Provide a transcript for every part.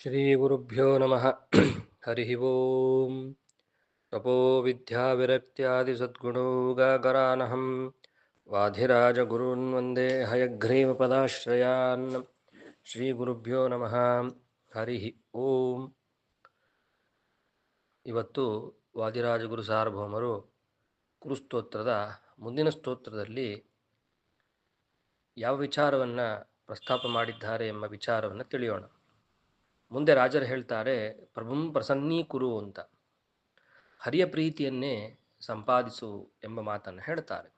श्रीगुरुभ्यो नमः हरिः ओं तपो विद्याविरक्त्यादिसद्गुणौगाकरानहं वाधिराजगुरून् वन्दे हयग्रीवपदाश्रयान् ಶ್ರೀಗುರುಭ್ಯೋ ನಮಃ ಹರಿ ಓಂ ಇವತ್ತು ವಾದಿರಾಜಗುರು ಸಾರ್ವಭೌಮರು ಕುರುಸ್ತೋತ್ರದ ಮುಂದಿನ ಸ್ತೋತ್ರದಲ್ಲಿ ಯಾವ ವಿಚಾರವನ್ನು ಪ್ರಸ್ತಾಪ ಮಾಡಿದ್ದಾರೆ ಎಂಬ ವಿಚಾರವನ್ನು ತಿಳಿಯೋಣ ಮುಂದೆ ರಾಜರು ಹೇಳ್ತಾರೆ, ಪ್ರಭುಂ ಪ್ರಸನ್ನೀ ಕುರು ಅಂತ. ಹರಿಯ ಪ್ರೀತಿಯನ್ನೇ ಸಂಪಾದಿಸು ಎಂಬ ಮಾತನ್ನು ಹೇಳ್ತಾರೆ.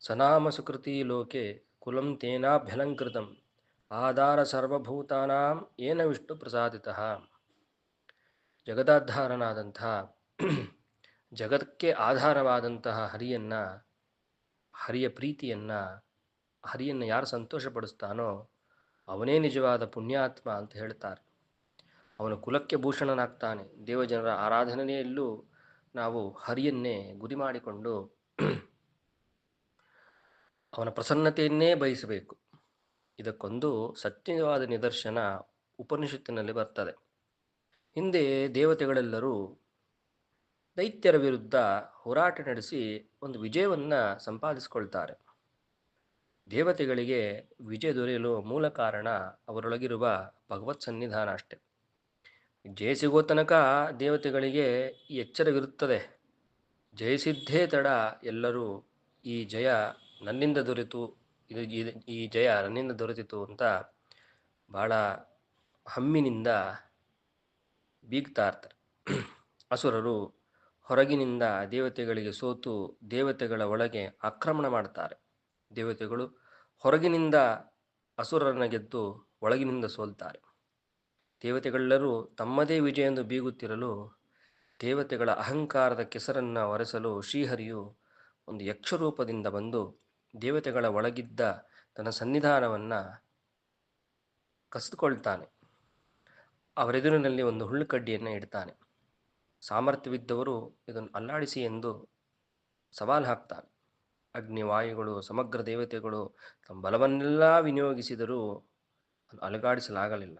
ಸನಾಮ ಸುಕೃತಿ ಲೋಕೆ ಕುಲಂ ತೇನಾಭ್ಯಲಂಕೃತಂ, ಆಧಾರ ಸರ್ವಭೂತಾನಾಂ ಏನ ವಿಷ್ಣು ಪ್ರಸಾದಿತ. ಜಗದಾಧಾರನಾದಂತಹ ಜಗತ್ತಕ್ಕೆ ಆಧಾರವಾದಂತಹ ಹರಿಯನ್ನ, ಹರಿಯ ಪ್ರೀತಿಯನ್ನ, ಹರಿಯನ್ನು ಯಾರು ಸಂತೋಷಪಡಿಸ್ತಾನೋ ಅವನೇ ನಿಜವಾದ ಪುಣ್ಯಾತ್ಮ ಅಂತ ಹೇಳ್ತಾರೆ. ಅವನು ಕುಲಕ್ಕೆ ಭೂಷಣನಾಗ್ತಾನೆ. ದೇವಜನರ ಆರಾಧನೆಯಲ್ಲೂ ನಾವು ಹರಿಯನ್ನೇ ಗುರಿ ಮಾಡಿಕೊಂಡು ಅವನ ಪ್ರಸನ್ನತೆಯನ್ನೇ ಬಯಸಬೇಕು. ಇದಕ್ಕೊಂದು ಸತ್ಯವಾದ ನಿದರ್ಶನ ಉಪನಿಷತ್ತಿನಲ್ಲಿ ಬರ್ತದೆ. ಹಿಂದೆ ದೇವತೆಗಳೆಲ್ಲರೂ ದೈತ್ಯರ ವಿರುದ್ಧ ಹೋರಾಟ ನಡೆಸಿ ಒಂದು ವಿಜಯವನ್ನು ಸಂಪಾದಿಸಿಕೊಳ್ತಾರೆ. ದೇವತೆಗಳಿಗೆ ವಿಜಯ ದೊರೆಯಲು ಮೂಲ ಕಾರಣ ಅವರೊಳಗಿರುವ ಭಗವತ್ ಸನ್ನಿಧಾನ ಅಷ್ಟೆ. ಜಯ ಸಿಗೋ ತನಕ ದೇವತೆಗಳಿಗೆ ಎಚ್ಚರವಿರುತ್ತದೆ. ಜಯಿಸಿದ್ದೇ ತಡ ಎಲ್ಲರೂ ಈ ಜಯ ನನ್ನಿಂದ ದೊರೆತು, ಇದು ಈ ಜಯ ನನ್ನಿಂದ ದೊರೆತಿತು ಅಂತ ಭಾಳ ಹಮ್ಮಿನಿಂದ ಬೀಗ್ತಾ ಇರ್ತಾರೆ ಅಸುರರು ಹೊರಗಿನಿಂದ ದೇವತೆಗಳಿಗೆ ಸೋತು ದೇವತೆಗಳ ಒಳಗೆ ಆಕ್ರಮಣ ಮಾಡ್ತಾರೆ. ದೇವತೆಗಳು ಹೊರಗಿನಿಂದ ಅಸುರರನ್ನು ಗೆದ್ದು ಒಳಗಿನಿಂದ ಸೋಲ್ತಾರೆ. ದೇವತೆಗಳೆಲ್ಲರೂ ತಮ್ಮದೇ ವಿಜಯ ಎಂದು ಬೀಗುತ್ತಿರಲು ದೇವತೆಗಳ ಅಹಂಕಾರದ ಕೆಸರನ್ನು ಒರೆಸಲು ಶ್ರೀಹರಿಯು ಒಂದು ಯಕ್ಷರೂಪದಿಂದ ಬಂದು ದೇವತೆಗಳ ಒಳಗಿದ್ದ ತನ್ನ ಸನ್ನಿಧಾನವನ್ನು ಕಸಿದುಕೊಳ್ತಾನೆ. ಅವರೆದುರಿನಲ್ಲಿ ಒಂದು ಹುಳ್ಳುಕಡ್ಡಿಯನ್ನು ಇಡ್ತಾನೆ. ಸಾಮರ್ಥ್ಯವಿದ್ದವರು ಇದನ್ನು ಅಲ್ಲಾಡಿಸಿ ಎಂದು ಸವಾಲು ಹಾಕ್ತಾನೆ ಅಗ್ನಿವಾಯುಗಳು, ಸಮಗ್ರ ದೇವತೆಗಳು ತಮ್ಮ ಬಲವನ್ನೆಲ್ಲ ವಿನಿಯೋಗಿಸಿದರೂ ಅಲುಗಾಡಿಸಲಾಗಲಿಲ್ಲ.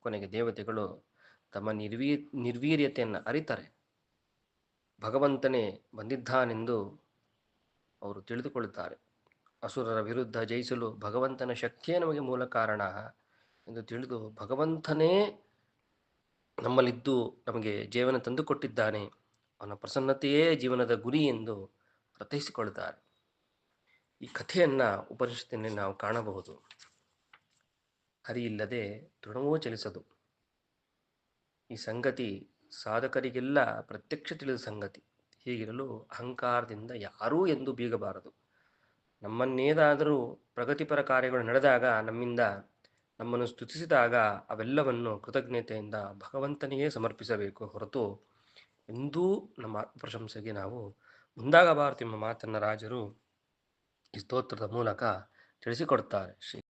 ಕೊನೆಗೆ ದೇವತೆಗಳು ತಮ್ಮ ನಿರ್ವೀ, ನಿರ್ವೀರ್ಯತೆಯನ್ನು ಅರಿತಾರೆ. ಭಗವಂತನೇ ಬಂದಿದ್ದಾನೆಂದು ಅವರು ತಿಳಿದುಕೊಳ್ಳುತ್ತಾರೆ. ಅಸುರರ ವಿರುದ್ಧ ಜಯಿಸಲು ಭಗವಂತನ ಶಕ್ತಿಯೇ ನಮಗೆ ಮೂಲ ಕಾರಣ ಎಂದು ತಿಳಿದು ಭಗವಂತನೇ ನಮ್ಮಲ್ಲಿದ್ದು ನಮಗೆ ಜೀವನ ತಂದುಕೊಟ್ಟಿದ್ದಾನೆ. ಅವನ ಪ್ರಸನ್ನತೆಯೇ ಜೀವನದ ಗುರಿ ಎಂದು ಅರ್ಥೈಸಿಕೊಳ್ತಾರೆ ಈ ಕಥೆಯನ್ನ ಉಪನಿಷತ್ತಿನಲ್ಲಿ ನಾವು ಕಾಣಬಹುದು. ಅರಿಯಿಲ್ಲದೆ ತೃಣವೂ ಚಲಿಸದು. ಈ ಸಂಗತಿ ಸಾಧಕರಿಗೆಲ್ಲ ಪ್ರತ್ಯಕ್ಷ ತಿಳಿದ ಸಂಗತಿ. ಹೀಗಿರಲು ಅಹಂಕಾರದಿಂದ ಯಾರೂ ಎಂದು ಬೀಗಬಾರದು. ನಮ್ಮನ್ನೇದಾದರೂ ಪ್ರಗತಿಪರ ಕಾರ್ಯಗಳು ನಡೆದಾಗ ನಮ್ಮಿಂದ ನಮ್ಮನ್ನು ಸ್ತುತಿಸಿದಾಗ ಅವೆಲ್ಲವನ್ನು ಕೃತಜ್ಞತೆಯಿಂದ ಭಗವಂತನಿಗೆ ಸಮರ್ಪಿಸಬೇಕು ಹೊರತು ಎಂದೂ ನಮ್ಮ ಪ್ರಶಂಸೆಗೆ ನಾವು ಮುಂದಾಗಬಾರದು ಎಂಬ ಮಾತನ್ನು ರಾಜರು ಈ ಸ್ತೋತ್ರದ ಮೂಲಕ ತಿಳಿಸಿಕೊಡ್ತಾರೆ ಶ್ರೀ